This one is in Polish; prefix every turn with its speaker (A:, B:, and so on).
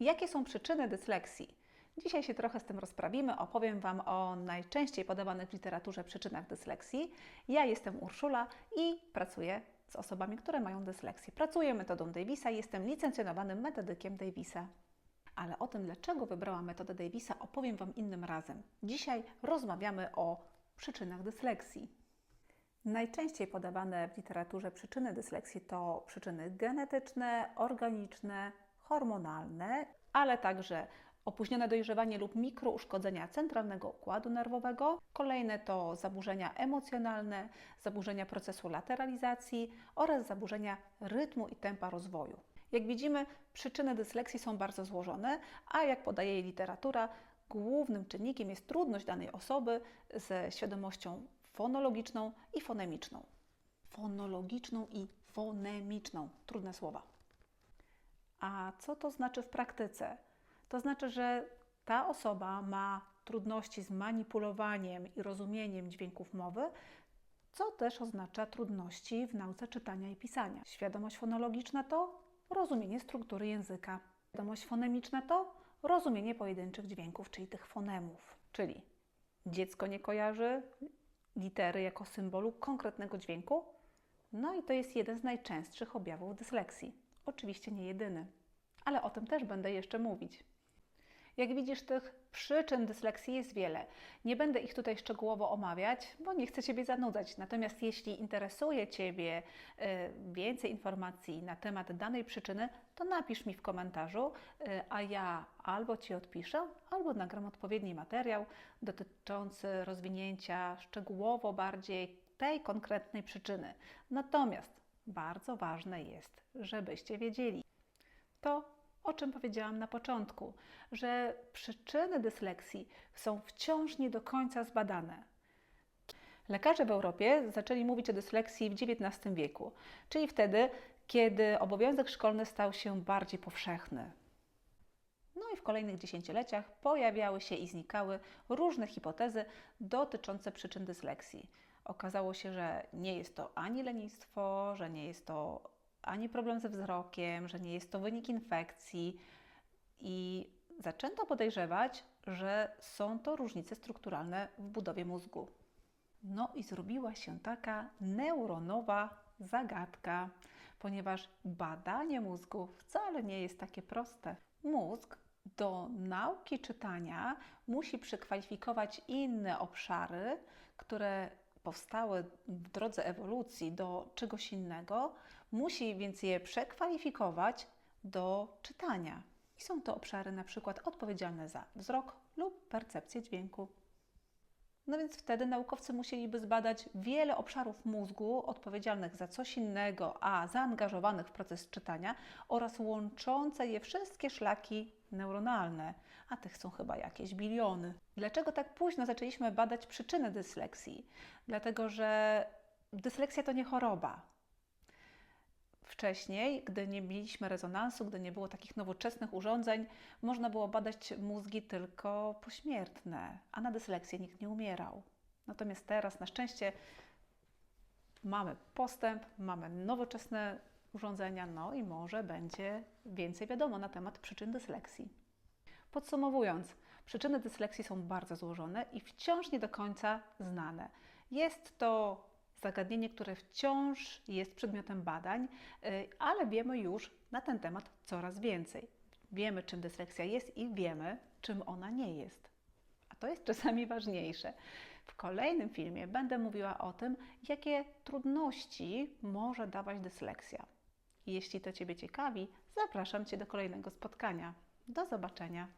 A: Jakie są przyczyny dysleksji? Dzisiaj się trochę z tym rozprawimy. Opowiem Wam o najczęściej podawanych w literaturze przyczynach dysleksji. Ja jestem Urszula i pracuję z osobami, które mają dysleksję. Pracuję metodą Davisa jestem licencjonowanym metodykiem Davisa. Ale o tym, dlaczego wybrałam metodę Davisa, opowiem Wam innym razem. Dzisiaj rozmawiamy o przyczynach dysleksji. Najczęściej podawane w literaturze przyczyny dysleksji to przyczyny genetyczne, organiczne, hormonalne, ale także opóźnione dojrzewanie lub mikrouszkodzenia centralnego układu nerwowego. Kolejne to zaburzenia emocjonalne, zaburzenia procesu lateralizacji oraz zaburzenia rytmu i tempa rozwoju. Jak widzimy, przyczyny dysleksji są bardzo złożone, a jak podaje literatura, głównym czynnikiem jest trudność danej osoby ze świadomością fonologiczną i fonemiczną. Fonologiczną i fonemiczną. Trudne słowa. A co to znaczy w praktyce? To znaczy, że ta osoba ma trudności z manipulowaniem i rozumieniem dźwięków mowy, co też oznacza trudności w nauce czytania i pisania. Świadomość fonologiczna to rozumienie struktury języka. Świadomość fonemiczna to rozumienie pojedynczych dźwięków, czyli tych fonemów. Czyli dziecko nie kojarzy litery jako symbolu konkretnego dźwięku, no i to jest jeden z najczęstszych objawów dysleksji. Oczywiście nie jedyny, ale o tym też będę jeszcze mówić. Jak widzisz, tych przyczyn dysleksji jest wiele. Nie będę ich tutaj szczegółowo omawiać, bo nie chcę Ciebie zanudzać. Natomiast jeśli interesuje Ciebie y, więcej informacji na temat danej przyczyny, to napisz mi w komentarzu, y, a ja albo Ci odpiszę, albo nagram odpowiedni materiał dotyczący rozwinięcia szczegółowo bardziej tej konkretnej przyczyny. Natomiast bardzo ważne jest, żebyście wiedzieli, to o czym powiedziałam na początku, że przyczyny dysleksji są wciąż nie do końca zbadane. Lekarze w Europie zaczęli mówić o dysleksji w XIX wieku, czyli wtedy, kiedy obowiązek szkolny stał się bardziej powszechny. No i w kolejnych dziesięcioleciach pojawiały się i znikały różne hipotezy dotyczące przyczyn dysleksji. Okazało się, że nie jest to ani lenistwo, że nie jest to ani problem ze wzrokiem, że nie jest to wynik infekcji i zaczęto podejrzewać, że są to różnice strukturalne w budowie mózgu. No i zrobiła się taka neuronowa zagadka, ponieważ badanie mózgu wcale nie jest takie proste. Mózg do nauki czytania musi przekwalifikować inne obszary, które powstały w drodze ewolucji do czegoś innego, musi więc je przekwalifikować do czytania. I są to obszary na przykład odpowiedzialne za wzrok lub percepcję dźwięku. No więc wtedy naukowcy musieliby zbadać wiele obszarów mózgu odpowiedzialnych za coś innego, a zaangażowanych w proces czytania oraz łączące je wszystkie szlaki neuronalne, a tych są chyba jakieś biliony. Dlaczego tak późno zaczęliśmy badać przyczyny dysleksji? Dlatego, że dysleksja to nie choroba. Wcześniej, gdy nie mieliśmy rezonansu, gdy nie było takich nowoczesnych urządzeń, można było badać mózgi tylko pośmiertne, a na dysleksję nikt nie umierał. Natomiast teraz na szczęście mamy postęp, mamy nowoczesne urządzenia, no i może będzie więcej wiadomo na temat przyczyn dysleksji. Podsumowując, przyczyny dysleksji są bardzo złożone i wciąż nie do końca znane. Jest to zagadnienie, które wciąż jest przedmiotem badań, y, ale wiemy już na ten temat coraz więcej. Wiemy, czym dysleksja jest i wiemy, czym ona nie jest. A to jest czasami ważniejsze. W kolejnym filmie będę mówiła o tym, jakie trudności może dawać dysleksja. Jeśli to Ciebie ciekawi, zapraszam Cię do kolejnego spotkania. Do zobaczenia.